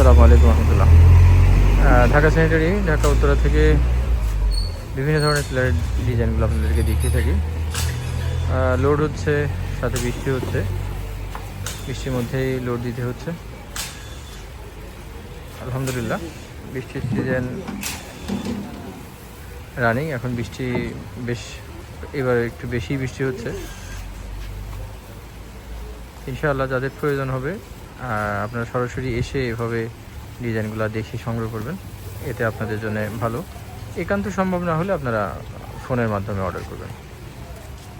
আসসালামু আলাইকুম রহমতুল্লাহ। ঢাকা স্যানিটারি ঢাকা উত্তরা থেকে বিভিন্ন ধরনের প্লেয়ারের ডিজাইনগুলো আপনাদেরকে দেখিয়ে থাকি। লোড হচ্ছে, সাথে বৃষ্টি হচ্ছে। বৃষ্টির মধ্যেই লোড দিতে হচ্ছে। আলহামদুলিল্লাহ, বৃষ্টির সিজন রানিং এখন বৃষ্টি বেশ, এবার একটু বেশি বৃষ্টি হচ্ছে। ইনশাআল্লাহ যাদের প্রয়োজন হবে আপনারা সরাসরি এসে এভাবে ডিজাইনগুলো দেখে সংগ্রহ করবেন। এতে আপনাদের জন্য ভালো। একান্ত সম্ভব না হলে আপনারা ফোনের মাধ্যমে অর্ডার করবেন।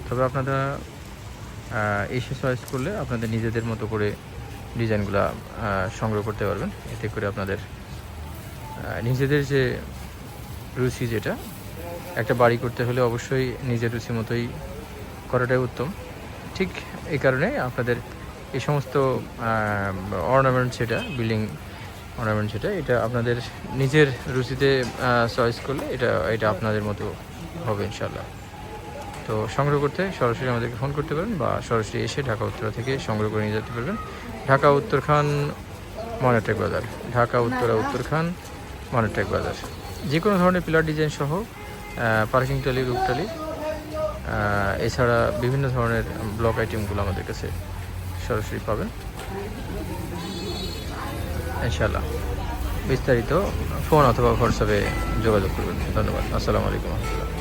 তবে আপনারা এসে চয়েস করলে আপনাদের নিজেদের মতো করে ডিজাইনগুলো সংগ্রহ করতে পারবেন। এতে করে আপনাদের নিজেদের যে রুচি যেটা, একটা বাড়ি করতে হলে অবশ্যই নিজের রুচি মতোই করাটাই উত্তম। ঠিক এই কারণে আপনাদের এই সমস্ত অর্নামেন্ট যেটা বিল্ডিং অর্নামেন্ট সেটা, এটা আপনাদের নিজের রুচিতে চয়েস করলে এটা এটা আপনাদের মতো হবে ইনশাল্লাহ তো সংগ্রহ করতে সরাসরি আমাদেরকে ফোন করতে পারেন বা সরাসরি এসে ঢাকা, উত্তরা থেকে সংগ্রহ করে নিয়ে যেতে পারবেন। ঢাকা উত্তরখান মনেটেক বাজার। ঢাকা, উত্তরা উত্তরখান মনেটেক বাজার। যে কোনো ধরনের পিলার ডিজাইন সহ পার্কিং টালি রুপ টালি এছাড়া বিভিন্ন ধরনের ব্লক আইটেমগুলো আমাদের কাছে সরাসরি পাবেন। ইনশাল্লাহ বিস্তারিত ফোন অথবা হোয়াটসঅ্যাপে যোগাযোগ করবেন। ধন্যবাদ। আসসালামু আলাইকুম। রহমতুল্লাহ